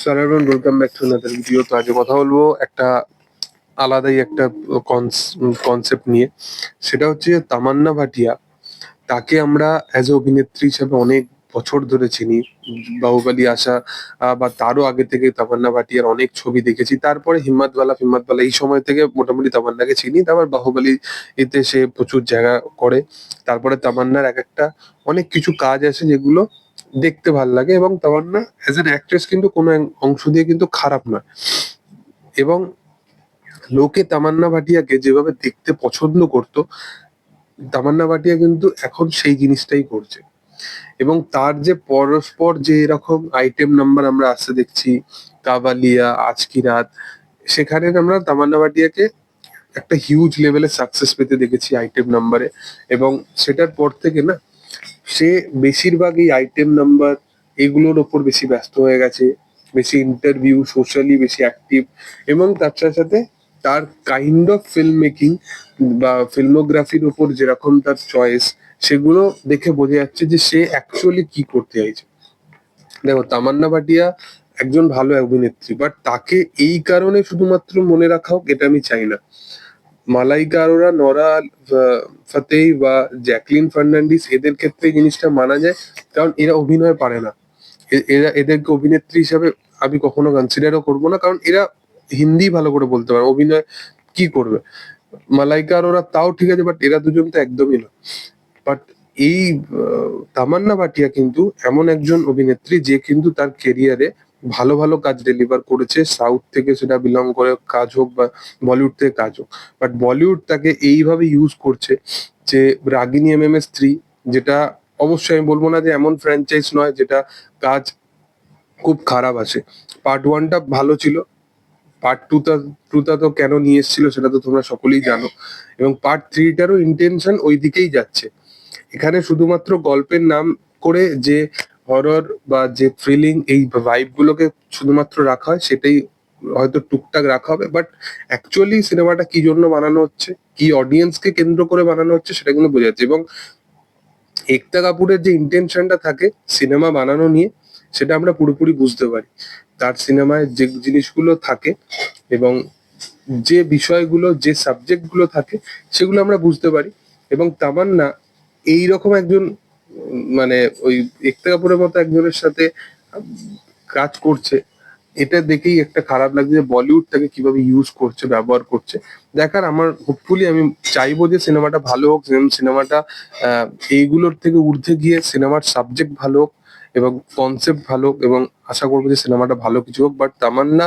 নমস্কার everyone welcome back to another video তো আজকে কথা বলব একটা আলাদাই একটা কনসেপ্ট নিয়ে। সেটা হচ্ছে তামান্না ভাটিয়া। তাকে আমরা অ্যাজ এ অভিনেত্রী হিসেবে অনেক বছর ধরে চিনি। বাহুবালি আসা আহ, বা তারও আগে থেকে তামান্না ভাটিয়ার অনেক ছবি দেখেছি। তারপরে হিম্মতওয়ালা ফিম্মতওয়ালা এই সময় থেকে মোটামুটি তামান্নাকে চিনি। তারপর বাহুবালি এতে সে প্রচুর জায়গা করে। তারপরে তামান্নার এক একটা অনেক কিছু কাজ আছে যেগুলো দেখতে ভালো লাগে এবং তামান্না অ্যাজ এন অ্যাক্ট্রেস কিন্তু কোনো অংশ দিয়ে কিন্তু খারাপ নয়। এবং লোকে তামান্না ভাটিয়াকে যেভাবে দেখতে পছন্দ করত, তামান্না ভাটিয়া কিন্তু এখন সেই জিনিসটাই করছে। এবং তার যে পরস্পর যে এরকম আইটেম নাম্বার আমরা আসতে দেখছি কাবালিয়া আজকি রাত সেখানে আমরা তামান্না ভাটিয়াকে একটা হিউজ লেভেলে সাকসেস পেতে দেখেছি আইটেম নাম্বারে এবং সেটার পর থেকে না সে বেশিরভাগ এই আইটেম নাম্বার এগুলোর ওপর বেশি ব্যস্ত হয়ে গেছে, বেশি ইন্টারভিউ সোশ্যালি বেশি অ্যাক্টিভ এবং তার সাথে সাথে তার কাইন্ড অফ ফিল্ম মেকিং বা ফিল্মোগ্রাফির ওপর যেরকম তার চয়েস সেগুলো দেখে বোঝা যাচ্ছে যে সে অ্যাকচুয়ালি কি করতে চাইছে। দেখো, তামান্না ভাটিয়া একজন ভালো অভিনেত্রী বাট তাকে এই কারণে শুধুমাত্র মনে রাখা হোক, এটা আমি চাই না। মালাইকা আরোরা নরা আহ, বা জ্যাকলিন ফার্নান্ডিস এদের ক্ষেত্রে জিনিসটা মানা যায়। কারণ এরা অভিনয় পারে না। এরা এদেরকে অভিনেত্রী হিসাবে আমি কখনো কনসিডারও করব না। কারণ এরা হিন্দি ভালো করে বলতে পারে অভিনয় কি করবে। মালাইকা আরোরা তাও ঠিক আছে বাট এরা দুজন তো একদমই না। বাট এই তামান্না ভাটিয়া কিন্তু এমন একজন অভিনেত্রী যে কিন্তু তার কেরিয়ারে ভালো ভালো কাজ ডেলিভার করেছে। সাউথ থেকে সেটা বিলং করে কাজ হোক বা বলিউড থেকে কাজ হোক। বাট বলিউড তাকে এইভাবে ইউজ করছে যে Ragini M M S three যেটা অবশ্যই আমি বলব না যে এমন ফ্র্যাঞ্চাইজ নয় যেটা কাজ খুব খারাপ আছে। পার্ট ওয়ানটা ভালো ছিল। পার্ট টুটা টুটা তো কেন নিয়ে এসেছিল সেটা তো তোমরা সকলেই জানো। এবং পার্ট থ্রিটারও ইন্টেনশন ওই দিকেই যাচ্ছে। এখানে শুধুমাত্র গল্পের নাম করে যে হরর বা যে থ্রিলিং এই ভাইব গুলোকে শুধুমাত্র রাখা হয়, সেটাই হয়তো টুকটাক রাখা হবে। বাট অ্যাকচুয়ালি সিনেমাটা কি জন্য বানানো হচ্ছে, কি অডিয়েন্সকে কেন্দ্র করে বানানো হচ্ছে, সেটা কিন্তু বোঝা যাচ্ছে। এবং একতা কাপুরের যে ইন্টেনশনটা থাকে সিনেমা বানানো নিয়ে, সেটা আমরা পুরোপুরি বুঝতে পারি। তার সিনেমায় যে জিনিসগুলো থাকে এবং যে বিষয়গুলো, যে সাবজেক্টগুলো থাকে, সেগুলো আমরা বুঝতে পারি। এবং তামান্না এইরকম একজন মানে ওই একতা কাপুরের মতো একজনের সাথে কাজ করছে, এটা দেখেই একটা খারাপ লাগছে যে বলিউড তাকে কীভাবে ইউজ করছে, ব্যবহার করছে। দেখার আমার হোপফুলি আমি চাইব যে সিনেমাটা ভালো হোক সিনেমাটা এইগুলোর থেকে ঊর্ধ্বে গিয়ে সিনেমার সাবজেক্ট ভালো হোক এবং কনসেপ্ট ভালো এবং আশা করব যে সিনেমাটা ভালো কিছু হোক। বাট তামান্না,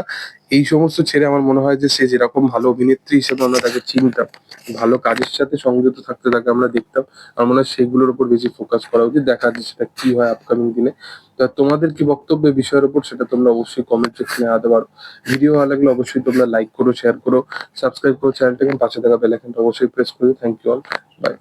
এই সমস্ত ছেড়ে আমার মনে হয় যে সে যেরকম ভালো অভিনেত্রী হিসেবে আমরা তাকে চিনতাম, ভালো কাজের সাথে সংযুক্ত থাকতে তাকে আমরা দেখতাম, আমার মনে হয় সেগুলোর উপর বেশি ফোকাস করা উচিত, দেখা যাচ্ছে সেটা কি হয় আপকামিং দিনে। তা তোমাদের কি বক্তব্য বিষয়ের উপর সেটা তোমরা অবশ্যই কমেন্ট সেকশনে আনতে পারো ভিডিও ভালো লাগলে অবশ্যই তোমরা লাইক করো শেয়ার করো সাবস্ক্রাইব করো চ্যানেলটাকে পাশে থাকা বেল আইকনটা অবশ্যই প্রেস করো থ্যাংক ইউ অল বাই